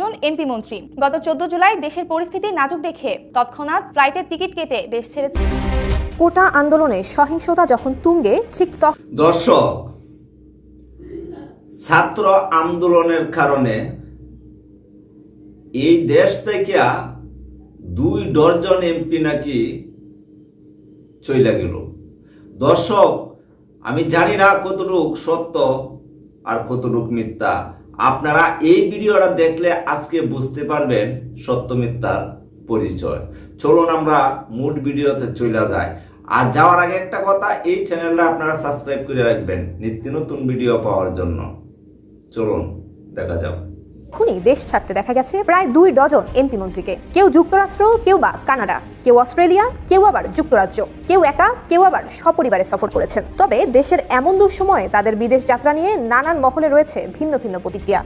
জন MP মন্ত্রী। গত চোদ্দ জুলাই দেশের পরিস্থিতি নাজুক দেখে তৎক্ষণাৎ ফ্লাইটের টিকিট কেটে দেশ ছেড়েছে। কোটা আন্দোলনে সহিংসতা যখন তুঙ্গে, ঠিক দর্শক, ছাত্র আন্দোলনের কারণে এই দেশ থেকে দুই ডজন এমপি নাকি চইলা গেল। দর্শক, আমি জানি না কতটুক সত্য আর কতটুক মিথ্যা। আপনারা এই ভিডিওটা দেখলে আজকে বুঝতে পারবেন সত্য মিথ্যার পরিচয়। চলুন আমরা মুড ভিডিওতে চলে যাই। আর যাওয়ার আগে একটা কথা, এই চ্যানেলটা আপনারা সাবস্ক্রাইব করে রাখবেন নিত্য নতুন ভিডিও পাওয়ার জন্য। চলুন, দেখা যাক। খুনি দেশ ছাড়তে দেখা গেছে প্রায় দুই ডজন এমপি মন্ত্রীকে। কেউ যুক্তরাষ্ট্র, কেউ বা কানাডা, কেউ অস্ট্রেলিয়া, কেউ আবার যুক্তরাজ্য। কেউ একা, কেউ আবার সপরিবারে সফর করেছেন। তবে দেশের এমন দুঃসময়ে তাদের বিদেশ যাত্রা নিয়ে নানান মহলে রয়েছে ভিন্ন ভিন্ন প্রতিক্রিয়া।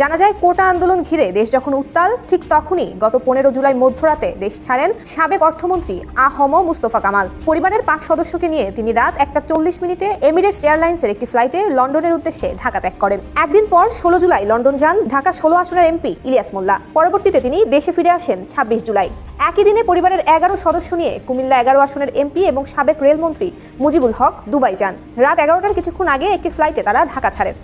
জানা যায়, কোটা আন্দোলন ঘিরে দেশ যখন উত্তাল, ঠিক তখনই গত পনেরো জুলাই মধ্যরাতে দেশ ছাড়েন সাবেক অর্থমন্ত্রী আহম মুস্তফা কামাল। পরিবারের পাঁচ সদস্যকে নিয়ে তিনি রাত একটা চল্লিশ মিনিটে এমিরেটস এয়ারলাইন্সের একটি ফ্লাইটে লন্ডনের উদ্দেশ্যে ঢাকা ত্যাগ করেন। একদিন পর ষোলো জুলাই লন্ডন যান ঢাকা ষোলো আসনের এমপি ইলিয়াস মোল্লা। পরবর্তীতে তিনি দেশে ফিরে আসেন ছাব্বিশ জুলাই। একই দিনে পরিবারের এগারো সদস্য নিয়ে কুমিল্লা এগারো আসনের এমপি এবং সাবেক রেলমন্ত্রী মুজিবুল হক দুবাই যান। রাত এগারোটার কিছুক্ষণ আগে একটি ফ্লাইটে তারা ঢাকা ছাড়েন।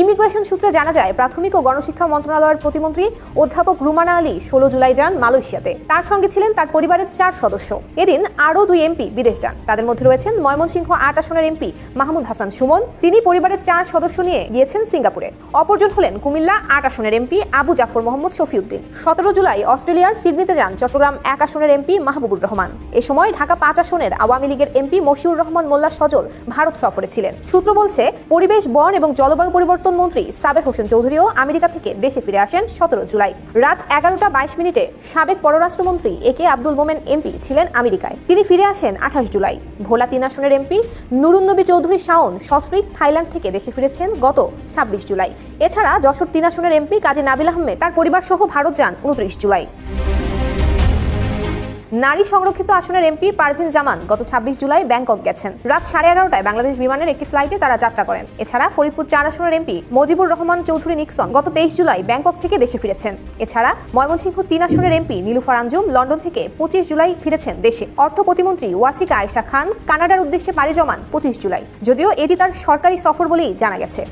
ইমিগ্রেশন সূত্রে জানা যায়, প্রাথমিক ও গণশিক্ষা মন্ত্রণালয়ের প্রতিমন্ত্রী অধ্যাপক রুমানা আলী ষোলো জুলাই যান মালয়েশিয়াতে। তার সঙ্গে ছিলেন তার পরিবারের চার সদস্য। এদিন আরও দুই এমপি বিদেশ যান। তাদের মধ্যে রয়েছেন ময়মনসিংহ আট আসনের এমপি মাহমুদ হাসান সুমন। তিনি পরিবারের চার সদস্য নিয়ে গিয়েছেন সিঙ্গাপুরে। অপরজন হলেন কুমিল্লা আট আসনের এমপি আবু জাফর মোহাম্মদ শফিউদ্দিন। সতেরো জুলাই অস্ট্রেলিয়ার সিডনিতে যান চট্টগ্রাম এক আসনের এমপি মাহবুবুর রহমান। এ সময় ঢাকা পাঁচ আসনের আওয়ামী লীগের এমপি মশিউর রহমান মোল্লা সজল ভারত সফরে ছিলেন। সূত্র বলছে, পরিবেশ, বন এবং জলবায়ু পরিবর্তন মন্ত্রী সাবের হোসেন চৌধুরীও আমেরিকা থেকে দেশে ফিরে আসেন সতেরো জুলাই। রাত এগারোটা বাইশ মিনিটে সাবেক পররাষ্ট্রমন্ত্রী এ কে আব্দুল মোমেন এমপি ছিলেন আমেরিকায়। তিনি ফিরে আসেন আঠাশ জুলাই। ভোলা তিন আসনের এমপি নুরুন্নবী চৌধুরী শাওন সস্ত্রীক থাইল্যান্ড থেকে দেশে ফিরেছেন গত ছাব্বিশ জুলাই। এছাড়া যশোর তিন আসনের এমপি কাজী নাবিল আহমেদ তার পরিবার সহ ভারত যান উনত্রিশ জুলাই। নারী সংরক্ষিত আসনের এমপি পারভিন জামান গত ছাব্বিশ জুলাই ব্যাংকক গেছেন। রাত সাড়ে এগারোটায় বাংলাদেশ বিমানের একটি ফ্লাইটে তারা যাত্রা করেন। এছাড়া ফরিদপুর চার আসনের এমপি মজিবুর রহমান চৌধুরী নিক্সন গত তেইশ জুলাই ব্যাংকক থেকে দেশে ফিরেছেন। এছাড়া ময়মনসিংহ তিন আসনের এমপি নীলুফার আঞ্জুম লন্ডন থেকে পঁচিশ জুলাই ফিরেছেন দেশে। অর্থ প্রতিমন্ত্রী ওয়াসিকা আয়শা খান কানাডার উদ্দেশ্যে পাড়ি জমান পঁচিশ জুলাই। যদিও এটি তার সরকারি সফর বলেই জানা গেছে।